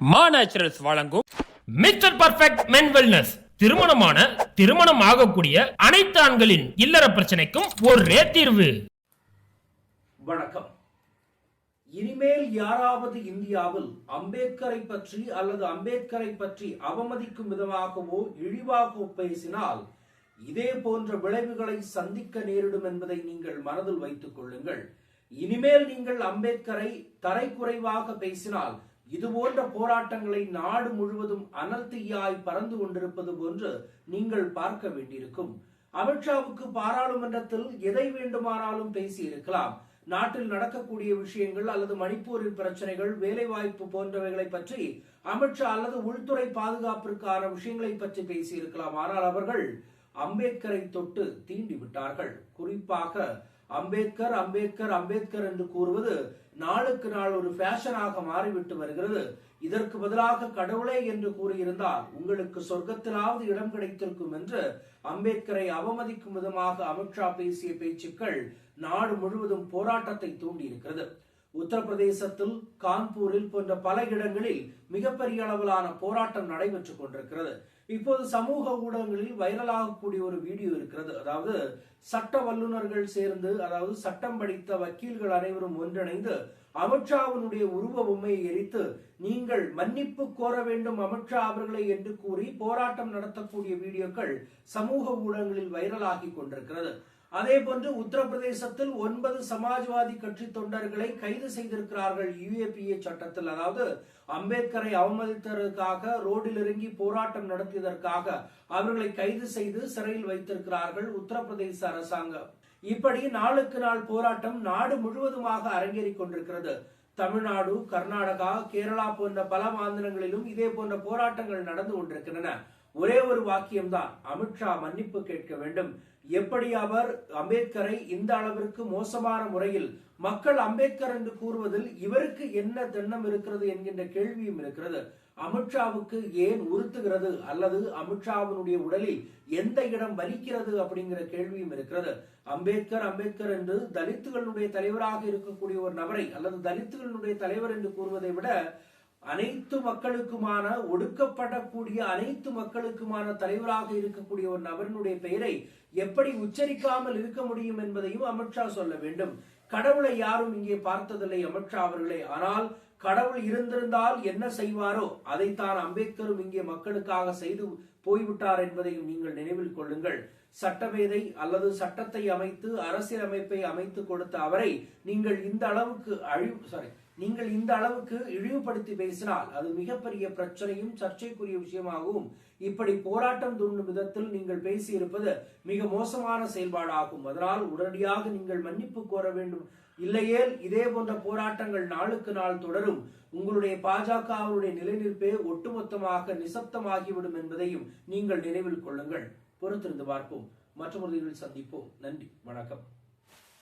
மா நேச்சுரல்ஸ் வழங்கும் mister perfect மென் wellness திருமணமான திருமணம் ஆகக்கூடிய அனைத்து ஆண்களின் இல்லற பிரச்சனைக்கும் ஒரே தீர்வு. வணக்கம். இனிமேல் யாராவது இந்தியாவில் அம்பேத்கரை பற்றி அல்லது அம்பேத்கரை பற்றி அவமதிக்கும் விதமாகவோ இழிவாகவோ பேசினால் இதே போன்ற விளைவுகளை சந்திக்க நேரிடும் என்பதை நீங்கள் மனதில் வைத்துக் கொள்ளுங்கள். இனிமேல் நீங்கள் அம்பேத்கரை தரைக்குறைவாக பேசினால் இது போன்ற போராட்டங்களை நாடு முழுவதும் அனல் தீயாய் பறந்து கொண்டிருப்பது போன்று நீங்கள் பார்க்க வேண்டியிருக்கும். அமித்ஷாவுக்கு பாராளுமன்றத்தில் எதை வேண்டுமானாலும் பேசியிருக்கலாம். நாட்டில் நடக்கக்கூடிய விஷயங்கள் அல்லது மணிப்பூரின் பிரச்சனைகள் வேலைவாய்ப்பு போன்றவைகளை பற்றி அமித்ஷா அல்லது உள்துறை பாதுகாப்பிற்கான விஷயங்களை பற்றி பேசியிருக்கலாம். ஆனால் அவர்கள் அம்பேத்கரை தொட்டு தீண்டி விட்டார்கள். குறிப்பாக அம்பேத்கர் அம்பேத்கர் அம்பேத்கர் என்று கூறுவது நாளுக்கு நாள் ஒரு ஃபேஷனாக மாறிவிட்டு வருகிறது. இதற்கு பதிலாக கடவுளே என்று கூறியிருந்தால் உங்களுக்கு சொர்க்கத்திலாவது இடம் கிடைத்திருக்கும் என்று அம்பேத்கரை அவமதிக்கும் விதமாக அமித்ஷா பேசிய பேச்சுக்கள் நாடு முழுவதும் போராட்டத்தை தூண்டியிருக்கிறது. உத்தரப்பிரதேசத்தில் கான்பூரில் போன்ற பல இடங்களில் மிகப்பெரிய அளவிலான போராட்டம் நடைபெற்றுக் கொண்டிருக்கிறது. இப்போது சமூக ஊடகங்களில் வைரலாகக்கூடிய ஒரு வீடியோ இருக்கிறது. அதாவது சட்ட வல்லுநர்கள் சேர்ந்து அதாவது சட்டம் படித்த வக்கீல்கள் அனைவரும் ஒன்றிணைந்து அமித்ஷாவினுடைய உருவ பொம்மையை எரித்து நீங்கள் மன்னிப்பு கோர வேண்டும் அமித்ஷா அவர்களை என்று கூறி போராட்டம் நடத்தக்கூடிய வீடியோக்கள் சமூக ஊடகங்களில் வைரலாகி கொண்டிருக்கிறது. அதே போன்று உத்தரப்பிரதேசத்தில் ஒன்பது சமாஜ்வாதி கட்சி தொண்டர்களை கைது செய்திருக்கிறார்கள் யுஏபிஏ சட்டத்தில். அதாவது அம்பேத்கரை அவமதித்ததற்காக ரோடில் இறங்கி போராட்டம் நடத்தியதற்காக அவர்களை கைது செய்து சிறையில் வைத்திருக்கிறார்கள் உத்தரப்பிரதேச அரசாங்கம். இப்படி நாளுக்கு நாள் போராட்டம் நாடு முழுவதுமாக அரங்கேறிக் கொண்டிருக்கிறது. தமிழ்நாடு கர்நாடகா கேரளா போன்ற பல மாநிலங்களிலும் இதே போன்ற போராட்டங்கள் நடந்து கொண்டிருக்கின்றன. ஒரே ஒரு வாக்கியம்தான். அமித்ஷா மன்னிப்பு கேட்க வேண்டும். எப்படி அவர் அம்பேத்கரை இந்த அளவிற்கு மோசமான முறையில் மக்கள் அம்பேத்கர் என்று கூறுவதில் இவருக்கு என்ன தென்னம் இருக்கிறது என்கின்ற கேள்வியும் இருக்கிறது. அமித்ஷாவுக்கு ஏன் உறுத்துகிறது? அல்லது அமித்ஷாவினுடைய உடலில் எந்த இடம் வலிக்கிறது அப்படிங்கிற கேள்வியும் இருக்கிறது. அம்பேத்கர் அம்பேத்கர் என்று தலித்துகளுடைய தலைவராக இருக்கக்கூடிய ஒரு நபரை அல்லது தலித்துகளுடைய தலைவர் என்று கூறுவதை விட அனைத்து மக்களுக்குமான ஒடுக்கப்படக்கூடிய அனைத்து மக்களுக்குமான தலைவராக இருக்கக்கூடிய ஒரு நபரினுடைய பெயரை எப்படி உச்சரிக்காமல் இருக்க முடியும் என்பதையும் அமித்ஷா சொல்ல வேண்டும். கடவுளை யாரும் இங்கே பார்த்ததில்லை அமித்ஷா அவர்களே. ஆனால் கடவுள் இருந்திருந்தால் என்ன செய்வாரோ அதைத்தான் அம்பேத்கரும் இங்கே மக்களுக்காக செய்து போய்விட்டார் என்பதையும் நீங்கள் நினைவில் கொள்ளுங்கள். சட்டமேதை அல்லது சட்டத்தை அமைத்து அரசியலமைப்பை அமைத்து கொடுத்த அவரை நீங்கள் இந்த அளவுக்கு அழிவு சாரி நீங்கள் இந்த அளவுக்கு இழிவுபடுத்தி பேசினால் அது மிகப்பெரிய பிரச்சனையும் சர்ச்சைக்குரிய விஷயமாகவும் இப்படி போராட்டம் தூண்டும் விதத்தில் நீங்கள் பேசியிருப்பது மிக மோசமான செயல்பாடாகும். அதனால் உடனடியாக நீங்கள் மன்னிப்பு கோர வேண்டும். இல்லையேல் இதே போன்ற போராட்டங்கள் நாளுக்கு நாள் தொடரும். உங்களுடைய பாஜகவுடைய நிலைநிற்பே ஒட்டுமொத்தமாக நிசப்தமாகிவிடும் என்பதையும் நீங்கள் நினைவில் கொள்ளுங்கள். பொறுத்திருந்து பார்ப்போம். மற்றொரு சந்திப்போம். நன்றி. வணக்கம்.